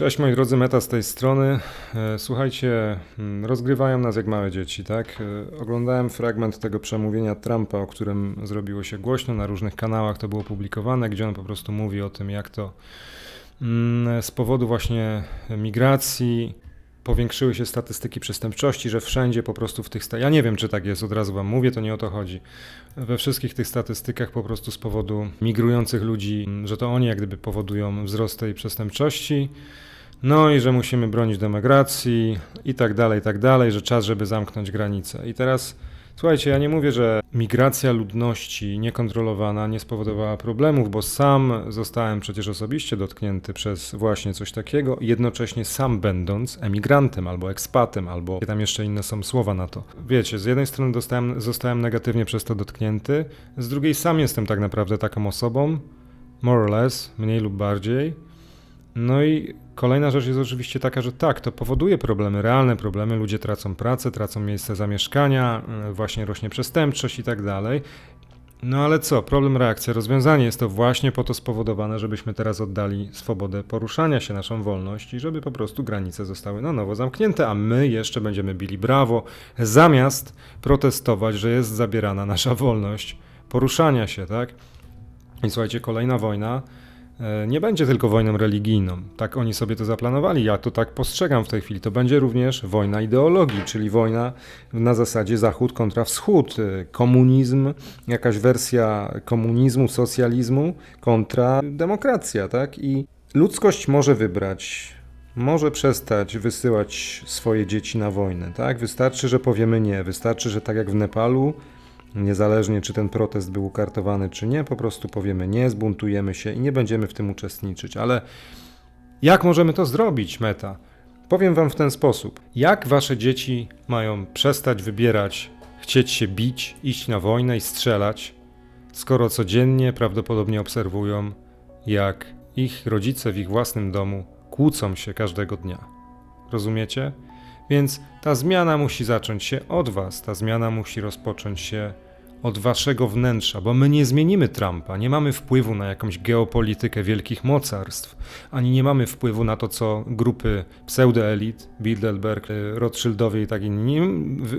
Cześć moi drodzy, Meta z tej strony. E, Słuchajcie, mm, rozgrywają nas jak małe dzieci, tak? E, Oglądałem fragment tego przemówienia Trumpa, o którym zrobiło się głośno na różnych kanałach, to było publikowane, gdzie on po prostu mówi o tym, jak to mm, z powodu właśnie migracji powiększyły się statystyki przestępczości, że wszędzie po prostu w tych... Ja nie wiem, czy tak jest, od razu wam mówię, to nie o to chodzi. We wszystkich tych statystykach po prostu z powodu migrujących ludzi, że to oni jak gdyby powodują wzrost tej przestępczości. No i że musimy bronić demokracji i tak dalej, i tak dalej, że czas, żeby zamknąć granice. I teraz słuchajcie, ja nie mówię, że migracja ludności niekontrolowana nie spowodowała problemów, bo sam zostałem przecież osobiście dotknięty przez właśnie coś takiego, jednocześnie sam będąc emigrantem albo ekspatem, albo tam jeszcze inne są słowa na to. Wiecie, z jednej strony dostałem, zostałem negatywnie przez to dotknięty, z drugiej sam jestem tak naprawdę taką osobą, more or less, mniej lub bardziej. No i kolejna rzecz jest oczywiście taka, że tak, to powoduje problemy, realne problemy. Ludzie tracą pracę, tracą miejsce zamieszkania, y, właśnie rośnie przestępczość i tak dalej. No ale co, problem, reakcja, rozwiązanie jest to właśnie po to spowodowane, żebyśmy teraz oddali swobodę poruszania się, naszą wolność i żeby po prostu granice zostały na nowo zamknięte, a my jeszcze będziemy bili brawo, zamiast protestować, że jest zabierana nasza wolność poruszania się, tak? I słuchajcie, kolejna wojna nie będzie tylko wojną religijną. Tak oni sobie to zaplanowali. Ja to tak postrzegam w tej chwili. To będzie również wojna ideologii, czyli wojna na zasadzie Zachód kontra Wschód. E, Komunizm, jakaś wersja komunizmu, socjalizmu kontra demokracja, tak? I ludzkość może wybrać. Może przestać wysyłać swoje dzieci na wojnę, tak? Wystarczy, że powiemy nie. Wystarczy, że tak jak w Nepalu, Niezależnie czy ten protest był ukartowany, czy nie, po prostu powiemy nie, zbuntujemy się i nie będziemy w tym uczestniczyć. Ale jak możemy to zrobić, Meta? Powiem Wam w ten sposób. Jak Wasze dzieci mają przestać wybierać, chcieć się bić, iść na wojnę i strzelać, skoro codziennie prawdopodobnie obserwują, jak ich rodzice w ich własnym domu kłócą się każdego dnia? Rozumiecie? Więc ta zmiana musi zacząć się od Was, ta zmiana musi rozpocząć się od Waszego wnętrza, bo my nie zmienimy Trumpa, nie mamy wpływu na jakąś geopolitykę wielkich mocarstw, ani nie mamy wpływu na to, co grupy pseudoelit, Bilderberg, y, Rothschildowie i tak inni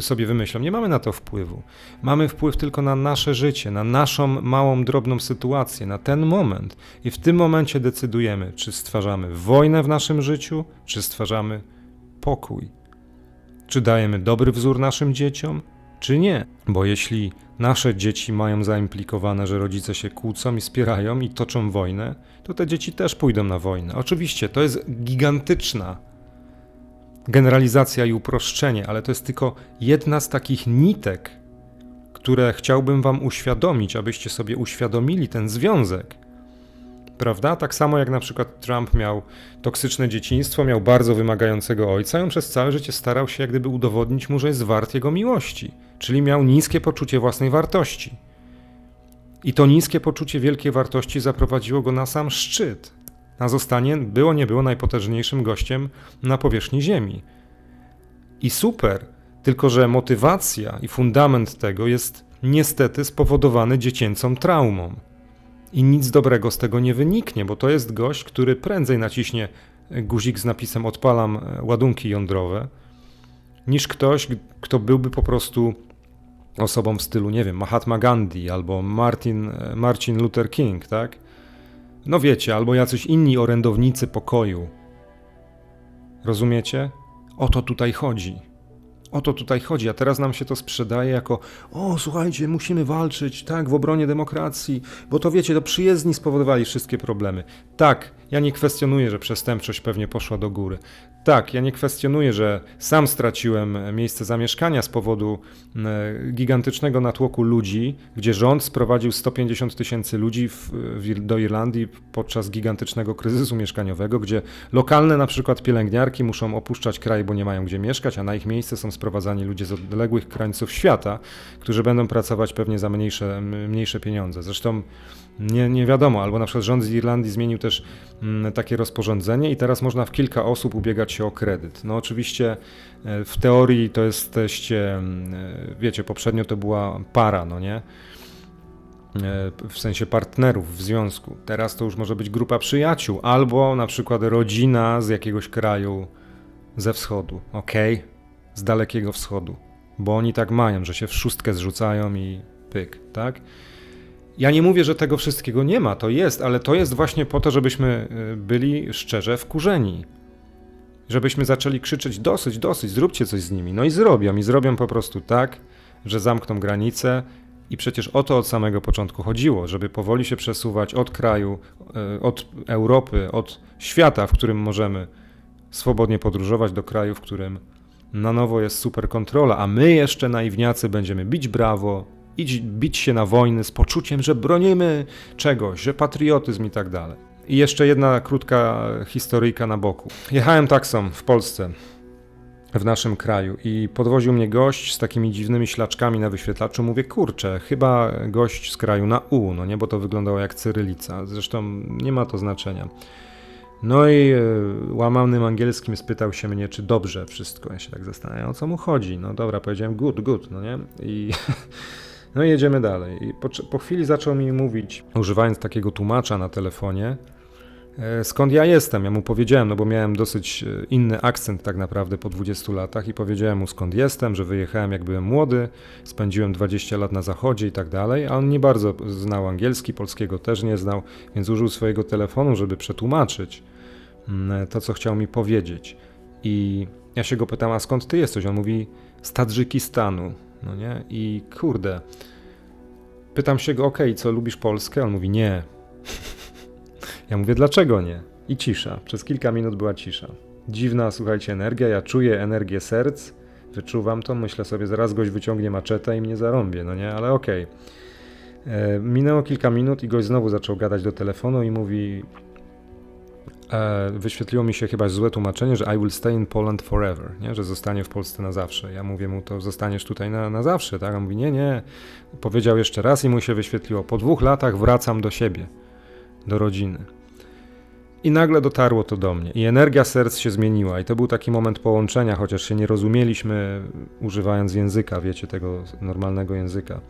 sobie wymyślą. Nie mamy na to wpływu. Mamy wpływ tylko na nasze życie, na naszą małą, drobną sytuację, na ten moment. I w tym momencie decydujemy, czy stwarzamy wojnę w naszym życiu, czy stwarzamy pokój. Czy dajemy dobry wzór naszym dzieciom, czy nie? Bo jeśli nasze dzieci mają zaimplikowane, że rodzice się kłócą i spierają i toczą wojnę, to te dzieci też pójdą na wojnę. Oczywiście to jest gigantyczna generalizacja i uproszczenie, ale to jest tylko jedna z takich nitek, które chciałbym Wam uświadomić, abyście sobie uświadomili ten związek. Prawda? Tak samo jak na przykład Trump miał toksyczne dzieciństwo, miał bardzo wymagającego ojca i on przez całe życie starał się jak gdyby udowodnić mu, że jest wart jego miłości. Czyli miał niskie poczucie własnej wartości. I to niskie poczucie wielkiej wartości zaprowadziło go na sam szczyt. Na zostanie, było nie było, najpotężniejszym gościem na powierzchni Ziemi. I super, tylko że motywacja i fundament tego jest niestety spowodowany dziecięcą traumą. I nic dobrego z tego nie wyniknie, bo to jest gość, który prędzej naciśnie guzik z napisem odpalam e, ładunki jądrowe, niż ktoś, kto byłby po prostu osobą w stylu, nie wiem, Mahatma Gandhi albo Martin, e, Marcin Luther King, tak? No wiecie, albo jacyś inni orędownicy pokoju. Rozumiecie? O to tutaj chodzi. O to tutaj chodzi, a teraz nam się to sprzedaje jako o, słuchajcie, musimy walczyć, tak, w obronie demokracji, bo to wiecie, to przyjezdni spowodowali wszystkie problemy. Tak, ja nie kwestionuję, że przestępczość pewnie poszła do góry. Tak, ja nie kwestionuję, że sam straciłem miejsce zamieszkania z powodu e, gigantycznego natłoku ludzi, gdzie rząd sprowadził 150 tysięcy ludzi w, w, do Irlandii podczas gigantycznego kryzysu mieszkaniowego, gdzie lokalne na przykład pielęgniarki muszą opuszczać kraj, bo nie mają gdzie mieszkać, a na ich miejsce są sprowadzani ludzie z odległych krańców świata, którzy będą pracować pewnie za mniejsze, mniejsze pieniądze. Zresztą nie, nie wiadomo, albo na przykład rząd z Irlandii zmienił też takie rozporządzenie i teraz można w kilka osób ubiegać się o kredyt. No oczywiście e, w teorii to jesteście, mm, e, wiecie, poprzednio to była para, no nie? e, w sensie partnerów w związku. Teraz to już może być grupa przyjaciół, albo na przykład rodzina z jakiegoś kraju ze wschodu, ok? Z dalekiego wschodu, bo oni tak mają, że się w szóstkę zrzucają i pyk, tak? Ja nie mówię, że tego wszystkiego nie ma, to jest, ale to jest właśnie po to, żebyśmy y, byli szczerze wkurzeni. Żebyśmy zaczęli krzyczeć dosyć, dosyć, zróbcie coś z nimi. No i zrobią, i zrobią po prostu tak, że zamkną granice. I przecież o to od samego początku chodziło, żeby powoli się przesuwać od kraju, y, od Europy, od świata, w którym możemy swobodnie podróżować, do kraju, w którym na nowo jest super kontrola, a my jeszcze naiwniacy będziemy bić brawo, iść bić się na wojny z poczuciem, że bronimy czegoś, że patriotyzm i tak dalej. I jeszcze jedna krótka historyjka na boku. Jechałem taksą w Polsce, w naszym kraju i podwoził mnie gość z takimi dziwnymi ślaczkami na wyświetlaczu. Mówię, kurczę, chyba gość z kraju na U, no nie, bo to wyglądało jak cyrylica. Zresztą nie ma to znaczenia. No i e, łamanym angielskim spytał się mnie, czy dobrze wszystko. Ja się tak zastanawiam, o co mu chodzi. No dobra, powiedziałem good, good, no nie? I No i jedziemy dalej. I po, po chwili zaczął mi mówić, używając takiego tłumacza na telefonie, e, skąd ja jestem. Ja mu powiedziałem, no bo miałem dosyć e, inny akcent tak naprawdę po 20 latach i powiedziałem mu skąd jestem, że wyjechałem jak byłem młody, spędziłem 20 lat na zachodzie i tak dalej, a on nie bardzo znał angielski, polskiego też nie znał, więc użył swojego telefonu, żeby przetłumaczyć mm, to, co chciał mi powiedzieć. I ja się go pytam, a skąd ty jesteś? On mówi z Tadżykistanu no nie? I kurde, pytam się go, ok, co, lubisz Polskę? On mówi, nie. ja mówię, dlaczego nie? I cisza. Przez kilka minut była cisza. Dziwna, słuchajcie, energia. Ja czuję energię serc, wyczuwam to, myślę sobie, zaraz gość wyciągnie maczetę i mnie zarąbie, no nie? Ale okej. Okay. E, minęło kilka minut i gość znowu zaczął gadać do telefonu i mówi, e, wyświetliło mi się chyba złe tłumaczenie, że I will stay in Poland forever, nie? że zostanie w Polsce na zawsze. Ja mówię mu, to zostaniesz tutaj na, na zawsze, tak? On mówi, nie, nie. Powiedział jeszcze raz i mu się wyświetliło, po dwóch latach wracam do siebie, do rodziny. I nagle dotarło to do mnie i energia serc się zmieniła i to był taki moment połączenia, chociaż się nie rozumieliśmy używając języka, wiecie, tego normalnego języka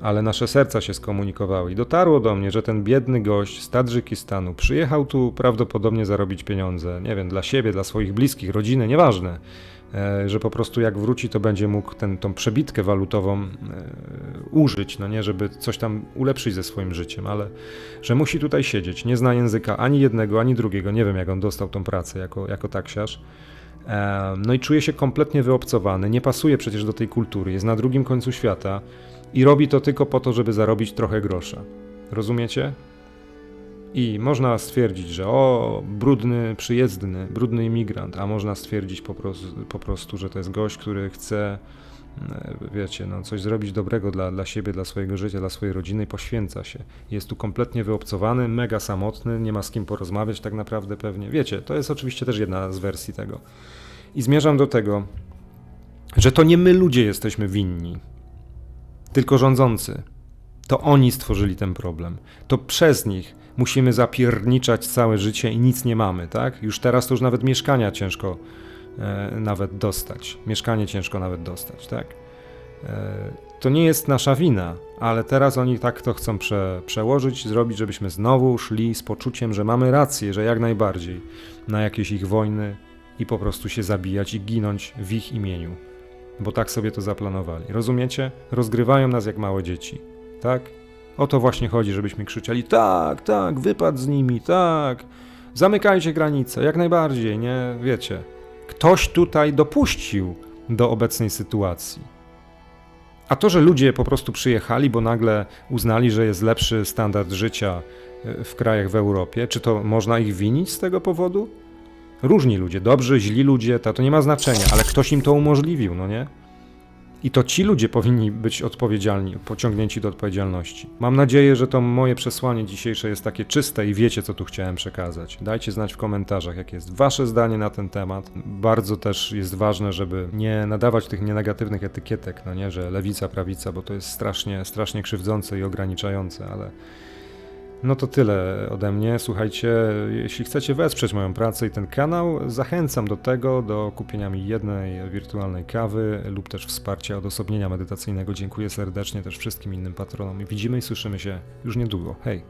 ale nasze serca się skomunikowały i dotarło do mnie, że ten biedny gość z Tadżykistanu przyjechał tu prawdopodobnie zarobić pieniądze, nie wiem, dla siebie, dla swoich bliskich, rodziny, nieważne, e, że po prostu jak wróci, to będzie mógł ten, tą przebitkę walutową e, użyć, no nie, żeby coś tam ulepszyć ze swoim życiem, ale że musi tutaj siedzieć, nie zna języka ani jednego, ani drugiego, nie wiem jak on dostał tą pracę jako, jako taksiarz, e, no i czuje się kompletnie wyobcowany, nie pasuje przecież do tej kultury, jest na drugim końcu świata, i robi to tylko po to, żeby zarobić trochę grosza. Rozumiecie? I można stwierdzić, że o, brudny przyjezdny, brudny imigrant, a można stwierdzić po prostu, po prostu że to jest gość, który chce, e, wiecie, no, coś zrobić dobrego dla, dla siebie, dla swojego życia, dla swojej rodziny i poświęca się. Jest tu kompletnie wyobcowany, mega samotny, nie ma z kim porozmawiać tak naprawdę pewnie. Wiecie, to jest oczywiście też jedna z wersji tego. I zmierzam do tego, że to nie my ludzie jesteśmy winni tylko rządzący. To oni stworzyli ten problem. To przez nich musimy zapierniczać całe życie i nic nie mamy, tak? Już teraz to już nawet mieszkania ciężko e, nawet dostać. Mieszkanie ciężko nawet dostać, tak? E, to nie jest nasza wina, ale teraz oni tak to chcą prze, przełożyć, zrobić, żebyśmy znowu szli z poczuciem, że mamy rację, że jak najbardziej na jakieś ich wojny i po prostu się zabijać i ginąć w ich imieniu bo tak sobie to zaplanowali. Rozumiecie? Rozgrywają nas jak małe dzieci. Tak? O to właśnie chodzi, żebyśmy krzyczeli: tak, tak, wypad z nimi, tak. Zamykajcie granice, jak najbardziej, nie? Wiecie. Ktoś tutaj dopuścił do obecnej sytuacji. A to, że ludzie po prostu przyjechali, bo nagle uznali, że jest lepszy standard życia e, w krajach w Europie, czy to można ich winić z tego powodu? Różni ludzie, dobrzy, źli ludzie, to, to nie ma znaczenia, ale ktoś im to umożliwił, no nie? I to ci ludzie powinni być odpowiedzialni, pociągnięci do odpowiedzialności. Mam nadzieję, że to moje przesłanie dzisiejsze jest takie czyste i wiecie, co tu chciałem przekazać. Dajcie znać w komentarzach, jakie jest Wasze zdanie na ten temat. Bardzo też jest ważne, żeby nie nadawać tych nienegatywnych etykietek, no nie, że lewica, prawica, bo to jest strasznie, strasznie krzywdzące i ograniczające, ale No to tyle ode mnie. Słuchajcie, jeśli chcecie wesprzeć moją pracę i ten kanał, zachęcam do tego, do kupienia mi jednej wirtualnej kawy lub też wsparcia odosobnienia medytacyjnego. Dziękuję serdecznie też wszystkim innym patronom widzimy i słyszymy się już niedługo. Hej!